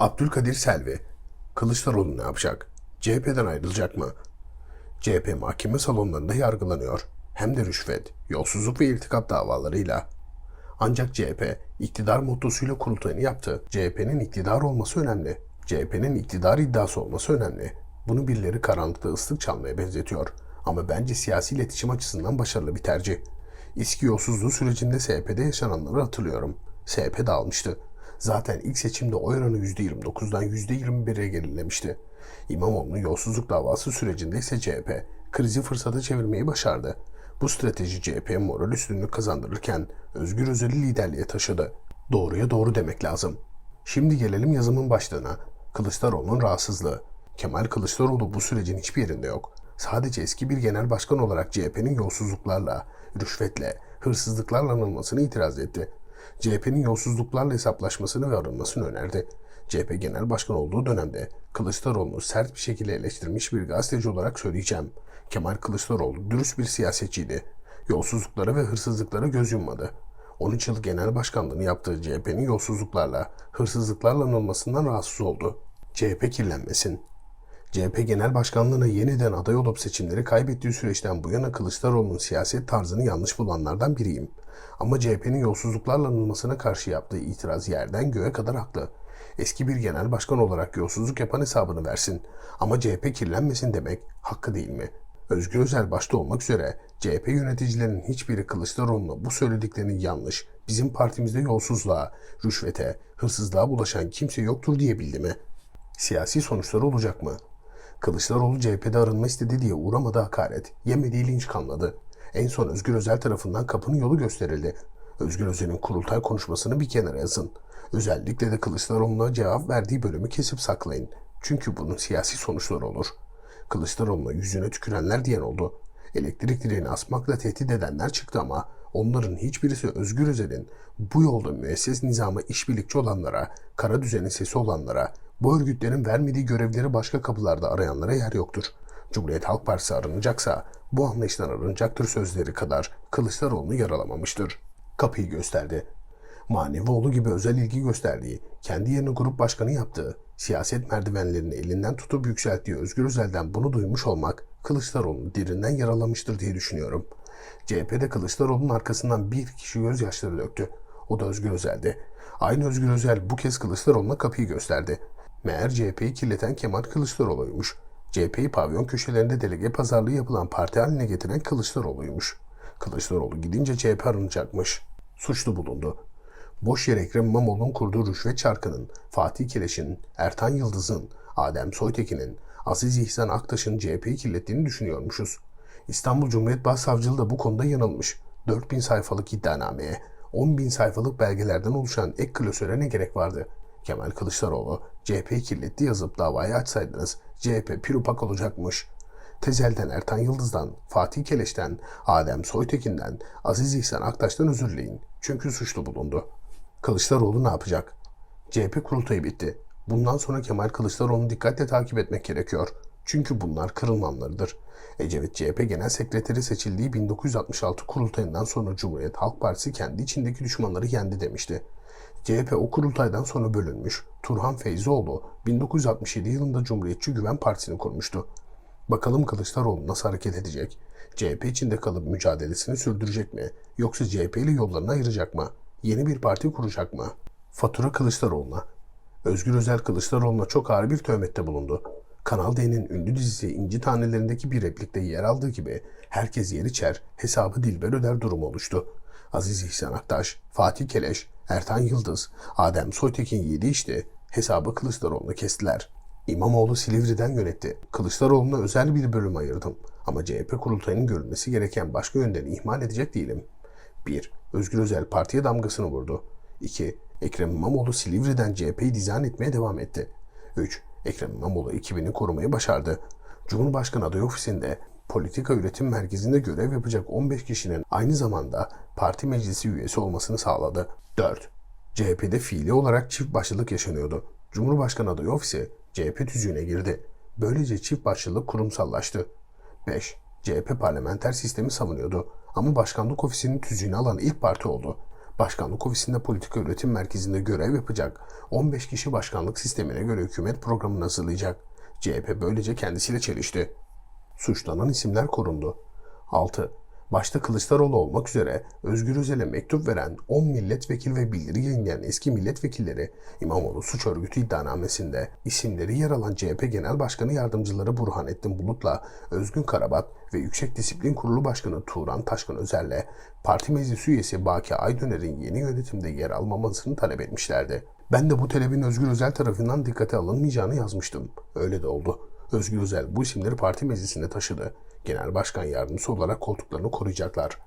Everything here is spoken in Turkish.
Abdülkadir Selvi. Kılıçdaroğlu ne yapacak? CHP'den ayrılacak mı? CHP mahkeme salonlarında yargılanıyor. Hem de rüşvet, yolsuzluk ve iltikap davalarıyla. Ancak CHP iktidar mottosuyla kurultayını yaptı. CHP'nin iktidar olması önemli. CHP'nin iktidar iddiası olması önemli. Bunu birileri karanlıkta ıslık çalmaya benzetiyor. Ama bence siyasi iletişim açısından başarılı bir tercih. İSKİ yolsuzluğu sürecinde SHP'de yaşananları hatırlıyorum. SHP dağılmıştı. Zaten ilk seçimde oy oranı %29'dan %21'e gerilemişti. İmamoğlu'nun yolsuzluk davası sürecinde ise CHP krizi fırsata çevirmeyi başardı. Bu strateji CHP'ye moral üstünlük kazandırırken Özgür Özel'i liderliğe taşıdı. Doğruya doğru demek lazım. Şimdi gelelim yazımın başlığına. Kılıçdaroğlu'nun rahatsızlığı. Kemal Kılıçdaroğlu bu sürecin hiçbir yerinde yok. Sadece eski bir genel başkan olarak CHP'nin yolsuzluklarla, rüşvetle, hırsızlıklarla anılmasını itiraz etti. CHP'nin yolsuzluklarla hesaplaşmasını ve arınmasını önerdi. CHP Genel Başkan olduğu dönemde Kılıçdaroğlu'nu sert bir şekilde eleştirmiş bir gazeteci olarak söyleyeceğim. Kemal Kılıçdaroğlu dürüst bir siyasetçiydi. Yolsuzluklara ve hırsızlıklara göz yummadı. 13 yıl genel başkanlığını yaptığı CHP'nin yolsuzluklarla, hırsızlıklarla anılmasından rahatsız oldu. CHP kirlenmesin. CHP Genel Başkanlığı'na yeniden aday olup seçimleri kaybettiği süreçten bu yana Kılıçdaroğlu'nun siyaset tarzını yanlış bulanlardan biriyim. Ama CHP'nin yolsuzluklarla anılmasına karşı yaptığı itiraz yerden göğe kadar haklı. Eski bir genel başkan olarak yolsuzluk yapan hesabını versin. Ama CHP kirlenmesin demek hakkı değil mi? Özgür Özel başta olmak üzere CHP yöneticilerinin hiçbiri Kılıçdaroğlu'na bu söylediklerini yanlış, bizim partimizde yolsuzluğa, rüşvete, hırsızlığa bulaşan kimse yoktur diyebildi mi? Siyasi sonuçları olacak mı? Kılıçdaroğlu CHP'de arınma istedi diye uğramadı hakaret, yemediği linç kanladı. En son Özgür Özel tarafından kapının yolu gösterildi. Özgür Özel'in kurultay konuşmasını bir kenara yazın. Özellikle de Kılıçdaroğlu'na cevap verdiği bölümü kesip saklayın. Çünkü bunun siyasi sonuçları olur. Kılıçdaroğlu'na yüzüne tükürenler diyen oldu. Elektrik direğini asmakla tehdit edenler çıktı ama onların hiçbirisi Özgür Özel'in bu yolda müesses nizama işbirlikçi olanlara, kara düzenin sesi olanlara, bu örgütlerin vermediği görevleri başka kapılarda arayanlara yer yoktur. Cumhuriyet Halk Partisi arınacaksa bu anlayıştan arınacaktır sözleri kadar Kılıçdaroğlu'nu yaralamamıştır. Kapıyı gösterdi. Manevoğlu gibi özel ilgi gösterdiği, kendi yerine grup başkanı yaptığı, siyaset merdivenlerini elinden tutup yükselttiği Özgür Özel'den bunu duymuş olmak Kılıçdaroğlu'nu derinden yaralamıştır diye düşünüyorum. CHP'de Kılıçdaroğlu'nun arkasından bir kişi gözyaşları döktü. O da Özgür Özel'di. Aynı Özgür Özel bu kez Kılıçdaroğlu'na kapıyı gösterdi. Meğer CHP'yi kirleten Kemal Kılıçdaroğlu'ymuş. CHP'yi pavyon köşelerinde delege pazarlığı yapılan parti haline getiren Kılıçdaroğlu'ymuş. Kılıçdaroğlu gidince CHP arınacakmış. Suçlu bulundu. Boş yere Ekrem İmamoğlu'nun kurduğu rüşvet çarkının, Fatih Kireç'in, Ertan Yıldız'ın, Adem Soytekin'in, Aziz İhsan Aktaş'ın CHP'yi kirlettiğini düşünüyormuşuz. İstanbul Cumhuriyet Başsavcılığı da bu konuda yanılmış. 4000 sayfalık iddianameye, 10 bin sayfalık belgelerden oluşan ek klasöre ne gerek vardı? Kemal Kılıçdaroğlu, CHP'yi kirletti yazıp davayı açsaydınız CHP pirupak olacakmış. Tezel'den Ertan Yıldız'dan, Fatih Keleş'ten, Adem Soytekin'den, Aziz İhsan Aktaş'tan özür dileyin. Çünkü suçlu bulundu. Kılıçdaroğlu ne yapacak? CHP kurultayı bitti. Bundan sonra Kemal Kılıçdaroğlu'nu dikkatle takip etmek gerekiyor. Çünkü bunlar kırılmamlarıdır. Ecevit CHP Genel Sekreteri seçildiği 1966 kurultayından sonra Cumhuriyet Halk Partisi kendi içindeki düşmanları yendi demişti. CHP o kurultaydan sonra bölünmüş. Turhan Feyzioğlu 1967 yılında Cumhuriyetçi Güven Partisi'ni kurmuştu. Bakalım Kılıçdaroğlu nasıl hareket edecek? CHP içinde kalıp mücadelesini sürdürecek mi? Yoksa CHP ile yollarını ayıracak mı? Yeni bir parti kuracak mı? Fatura Kılıçdaroğlu'na. Özgür Özel Kılıçdaroğlu'na çok ağır bir töhmette bulundu. Kanal D'nin ünlü dizisi İnci Tanelerindeki bir replikte yer aldığı gibi herkes yer içer, hesabı Dilber öder durumu oluştu. Aziz İhsan Aktaş, Fatih Keleş, Ertan Yıldız, Adem Soytekin yedi işte hesabı Kılıçdaroğlu'na kestiler. İmamoğlu Silivri'den yönetti. Kılıçdaroğlu'na özel bir bölüm ayırdım. Ama CHP kurultayının görülmesi gereken başka yönlerini ihmal edecek değilim. 1. Özgür Özel partiye damgasını vurdu. 2. Ekrem İmamoğlu Silivri'den CHP'yi dizayn etmeye devam etti. 3. Ekrem İmamoğlu ekibini korumayı başardı. Cumhurbaşkanı adayı ofisinde politika üretim merkezinde görev yapacak 15 kişinin aynı zamanda parti meclisi üyesi olmasını sağladı. 4. CHP'de fiili olarak çift başlılık yaşanıyordu. Cumhurbaşkanı adayı ofisi CHP tüzüğüne girdi. Böylece çift başlılık kurumsallaştı. 5. CHP parlamenter sistemi savunuyordu ama başkanlık ofisinin tüzüğünü alan ilk parti oldu. Başkanlık Ofisi'nde politika üretim merkezinde görev yapacak. 15 kişi başkanlık sistemine göre hükümet programını hazırlayacak. CHP böylece kendisiyle çelişti. Suçlanan isimler korundu. 6. Başta Kılıçdaroğlu olmak üzere Özgür Özel'e mektup veren 10 milletvekili ve bildiri yayınlayan eski milletvekilleri İmamoğlu suç örgütü iddianamesinde isimleri yer alan CHP Genel Başkanı Yardımcıları Burhanettin Bulut'la Özgün Karabat ve Yüksek Disiplin Kurulu Başkanı Turan Taşkın Özer'le Parti Meclisi üyesi Baki Aydöner'in yeni yönetimde yer almamasını talep etmişlerdi. Ben de bu talebin Özgür Özel tarafından dikkate alınmayacağını yazmıştım. Öyle de oldu. Özgür Özel bu isimleri parti meclisine taşıdı. Genel başkan yardımcısı olarak koltuklarını koruyacaklar.